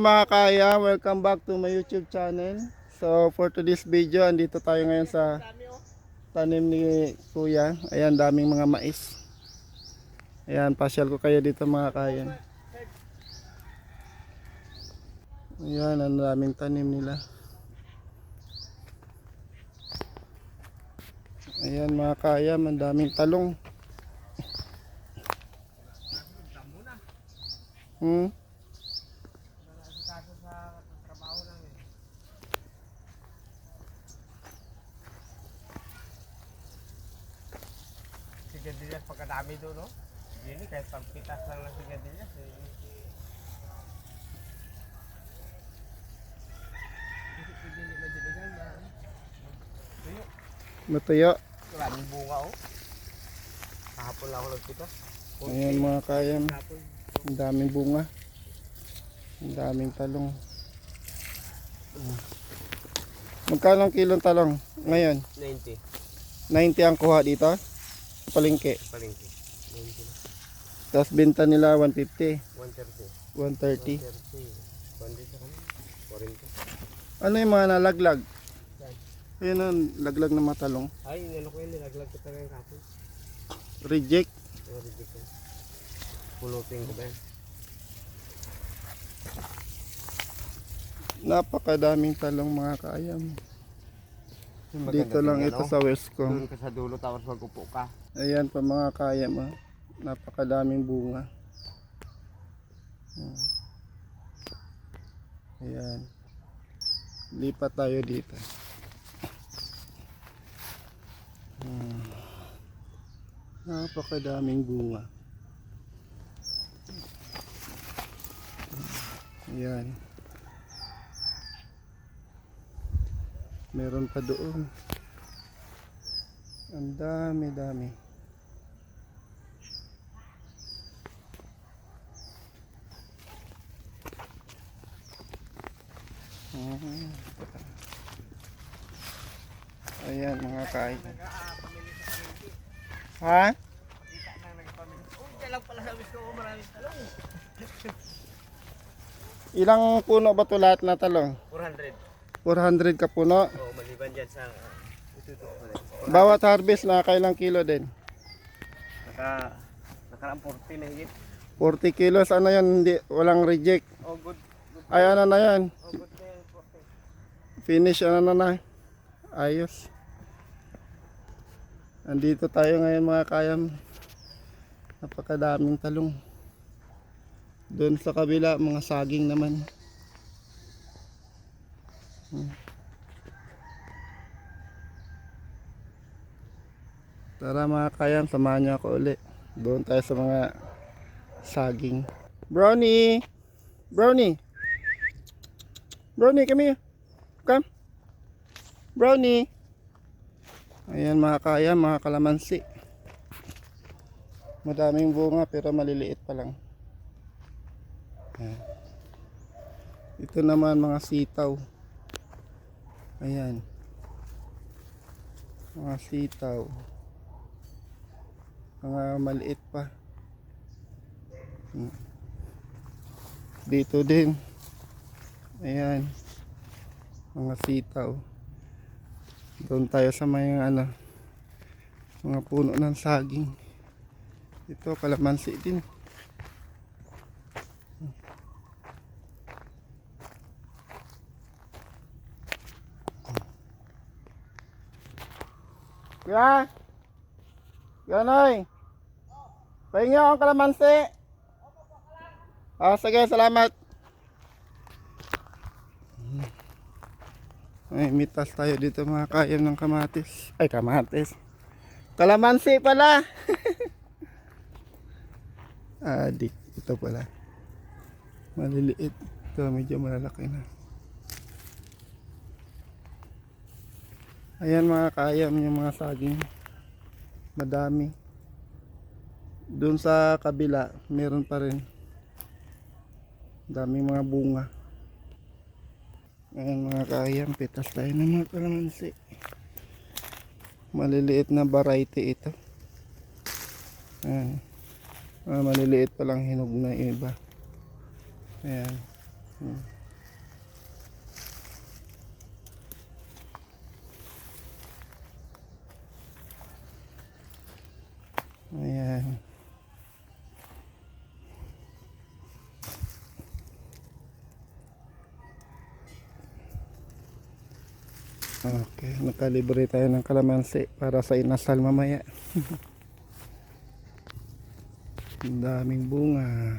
Mga kaya, welcome back to my YouTube channel. So for today's video, andito tayo ngayon sa tanim ni Kuya. Ayan, daming mga mais. Ayan, pasyal ko kayo dito mga kaya. Ayan, ang daming tanim nila. Ayan mga kaya, ang daming talong. Hmm? Sigadilyas pagkadami doon, no? Hindi, kahit pagpitas lang ng sigadilyas. Eh. Matuyo. Maraming bunga, oh. Kahapon lang ako nagpitas. Ayan mga kaya, Kahapon. ang daming bunga. Ang daming talong. Magkano ang kilong talong ngayon? 90. 90 ang kuha dito. Palengke. Palengke. 90 na. Tapos benta nila 150, 130. 130. 130. Kundi sa kanya. 40. Ano yung mga nalaglag? Ayun ang laglag ng mga talong. Ay, ano ko yun, nilaglag ko talaga yung kapon. Reject. Pero reject ko. Pulutin ko ba yan? Napakadaming talong mga kaayam. Dito lang ito sa ano? Doon ka sa dulo, tapos magupo ka. Ayan pa mga kaayam. ah. Napakadaming bunga. Ayan. Lipat tayo dito. Hmm. Napakadaming bunga. Ayan. Meron pa doon. Ang dami dami. Ayan mga kain. Ha? Na. Ilang puno ba ito lahat na talong? 400. 400 ka puno. Oo, maliban dyan sa... Uh. Bawat harvest nakakailang kilo din. Naka... Nakarang 40 na higit. 40 kilos. Ano yan? Hindi, walang reject. Oh, good. good. Ay ano na yan? Oh, good na yan, 40. Finish ano na na. Ayos. Andito tayo ngayon mga kayam. Napakadaming talong. Doon sa kabila, mga saging naman. Tara mga kayam, samahan niyo ako uli. Doon tayo sa mga saging. Brownie! Brownie! Brownie, come here. Come. Brownie. Ayan mga kaya, mga kalamansi. Madaming bunga pero maliliit pa lang. Ayan. Ito naman mga sitaw. Ayan. Mga sitaw. Mga maliit pa. Hmm. Dito din. Ayan. Mga sitaw. Doon tayo sa may ano, mga puno ng saging. Ito, kalamansi din. Kuya! Ganoy! Pahingi akong kalamansi! Ah, sige, salamat. Ay, mitas tayo dito mga kayam ng kamatis. Ay, kamatis. Kalamansi pala. Adik. Ito pala. Maliliit. Ito, medyo malalaki na. Ayan mga kayam yung mga saging. Madami. Doon sa kabila, meron pa rin. Daming mga bunga. Ayan mga kayam, pitas tayo ng mga kalamansi. Maliliit na variety ito. Ayan. Ah, maliliit pa lang hinog na iba. Ayan. Hmm. Ayan. Okay, nakalibre tayo ng kalamansi para sa inasal mamaya. Ang daming bunga.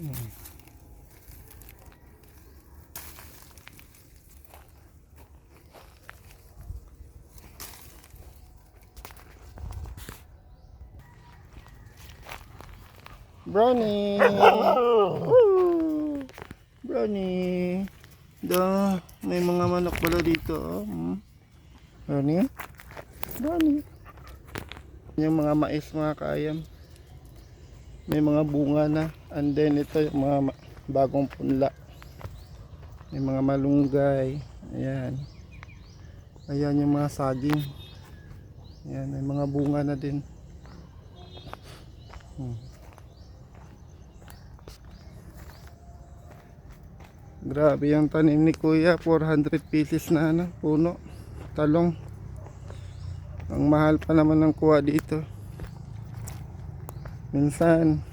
Mm. Brownie! Woo! Brownie! Da, may mga manok pala dito. Oh. Hmm. Brownie? Brownie. Yung mga mais mga kaayam. May mga bunga na. And then ito yung mga bagong punla. May mga malunggay. Ayan. Ayan yung mga saging. Ayan, may mga bunga na din. Hmm. Grabe yung tanim ni Kuya, 400 pieces na ano, puno, talong. Ang mahal pa naman ng kuha dito. Minsan,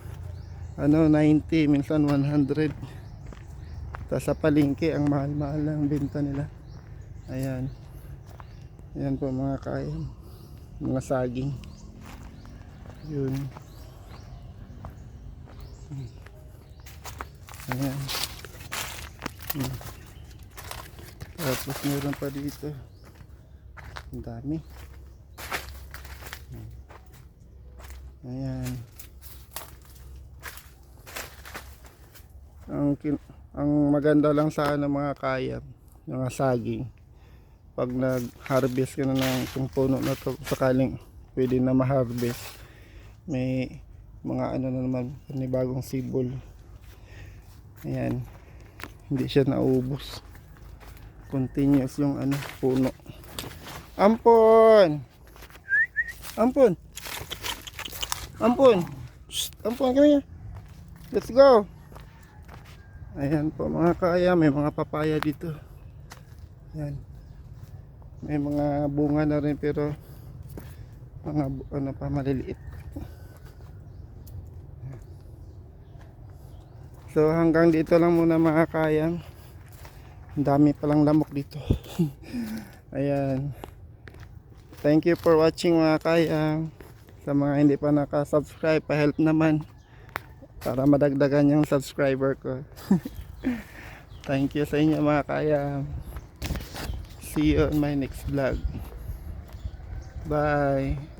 ano, 90, minsan 100. Tapos sa palengke, ang mahal-mahal ng benta nila. Ayan. Ayan po mga kaya. Mga saging. Yun. Ayan. Hmm. Tapos meron pa dito. Ang dami. Hmm. Ayan. Ang ang maganda lang sa ano mga kaya, mga saging. Pag nag-harvest ka na ng itong puno na to, sakaling pwede na ma-harvest. May mga ano na naman, panibagong sibol. Ayan hindi siya naubos. Continuous yung ano puno. Ampon! Ampon! Ampon! Shh, ampon kami let's go! Ayan po mga kaya. May mga papaya dito. Ayan. May mga bunga na rin pero mga ano pa maliliit So hanggang dito lang muna mga kayang. Ang dami palang lamok dito. Ayan. Thank you for watching mga kayang. Sa mga hindi pa naka-subscribe, pa-help naman. Para madagdagan yung subscriber ko. Thank you sa inyo mga kayang. See you on my next vlog. Bye.